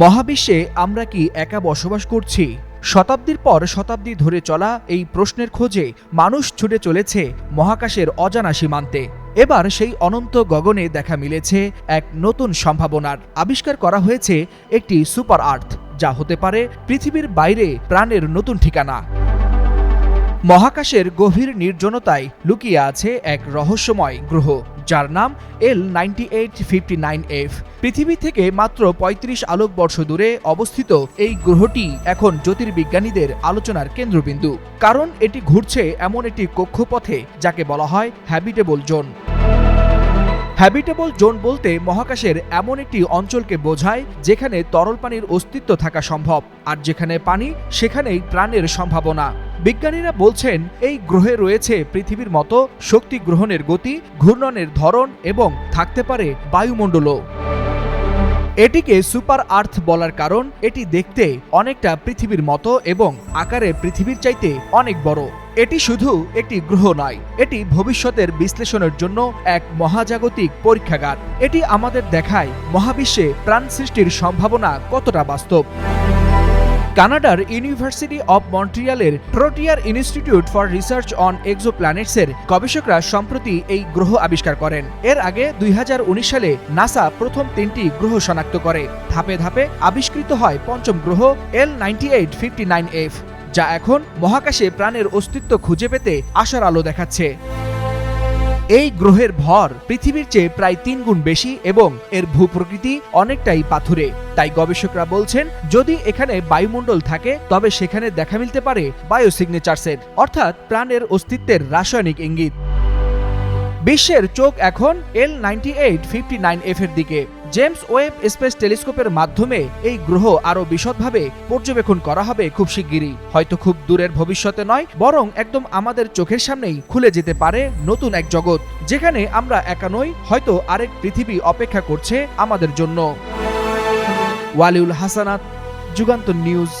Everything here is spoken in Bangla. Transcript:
মহাবিশ্বে আমরা কি একা বসবাস করছি? শতাব্দীর পর শতাব্দী ধরে চলা এই প্রশ্নের খোঁজে মানুষ ছুটে চলেছে মহাকাশের অজানা সীমান্তে। এবার সেই অনন্ত গগনে দেখা মিলেছে এক নতুন সম্ভাবনার। আবিষ্কার করা হয়েছে একটি সুপার আর্থ, যা হতে পারে পৃথিবীর বাইরে প্রাণের নতুন ঠিকানা। মহাকাশের গভীর নির্জনতায় লুকিয়ে আছে এক রহস্যময় গ্রহ, যার নাম L ninety eight fifty nine F. পৃথিবী থেকে মাত্র ৩৫ আলোকবর্ষ দূরে অবস্থিত এই গ্রহটি এখন জ্যোতির্বিজ্ঞানীদের আলোচনার কেন্দ্রবিন্দু। কারণ এটি ঘুরছে এমন একটি কক্ষপথে, যাকে বলা হয় হ্যাবিটেবল জোন হ্যাবিটেবল জোন বলতে মহাকাশের এমন একটি অঞ্চলকে বোঝায়, যেখানে তরল পানির অস্তিত্ব থাকা সম্ভব, আর যেখানে পানি, সেখানেই প্রাণের সম্ভাবনা। বিজ্ঞানীরা বলছেন, এই গ্রহে রয়েছে পৃথিবীর মতো শক্তি গ্রহণের গতি, ঘূর্ণনের ধরন এবং থাকতে পারে বায়ুমণ্ডলও। এটিকে সুপার আর্থ বলার কারণ, এটি দেখতে অনেকটা পৃথিবীর মতো এবং আকারে পৃথিবীর চাইতে অনেক বড়। এটি শুধু একটি গ্রহ নয়, এটি ভবিষ্যতের বিশ্লেষণের জন্য এক মহাজাগতিক পরীক্ষাগার। এটি আমাদের দেখায় মহাবিশ্বে প্রাণ সৃষ্টির সম্ভাবনা কতটা বাস্তব। কানাডার ইউনিভার্সিটি অব মন্ট্রিয়ালের প্রোটিয়ার ইনস্টিটিউট ফর রিসার্চ অন এক্সোপ্ল্যানেটসের গবেষকরা সম্প্রতি এই গ্রহ আবিষ্কার করেন। এর আগে দুই হাজার উনিশ সালে নাসা প্রথম তিনটি গ্রহ শনাক্ত করে। ধাপে ধাপে আবিষ্কৃত হয় পঞ্চম গ্রহ L ninety eight fifty nine F যা এখন মহাকাশে প্রাণের অস্তিত্ব খুঁজে পেতে আশার আলো দেখাচ্ছে। এই গ্রহের ভর পৃথিবীর চেয়ে প্রায় তিন গুণ বেশি এবং এর ভূপ্রকৃতি অনেকটাই পাথুরে। তাই গবেষকরা বলছেন, যদি এখানে বায়ুমণ্ডল থাকে, তবে সেখানে দেখা মিলতে পারে বায়োসিগনেচার্সের অর্থাৎ প্রাণের অস্তিত্বের রাসায়নিক ইঙ্গিত। বিশ্বের চোখ এখন L ninety eight fifty nine এর দিকে। জেমস ওয়েব স্পেস টেলিস্কোপের মাধ্যমে এই গ্রহ আরও বিশদভাবে পর্যবেক্ষণ করা হবে খুব শিগগিরই। হয়তো খুব দূরের ভবিষ্যতে নয়, বরং একদম আমাদের চোখের সামনেই খুলে যেতে পারে নতুন এক জগৎ, যেখানে আমরা একা নই, হয়তো আরেক পৃথিবী অপেক্ষা করছে আমাদের জন্য। ওয়ালিউল হাসানাত, যুগান্তর নিউজ।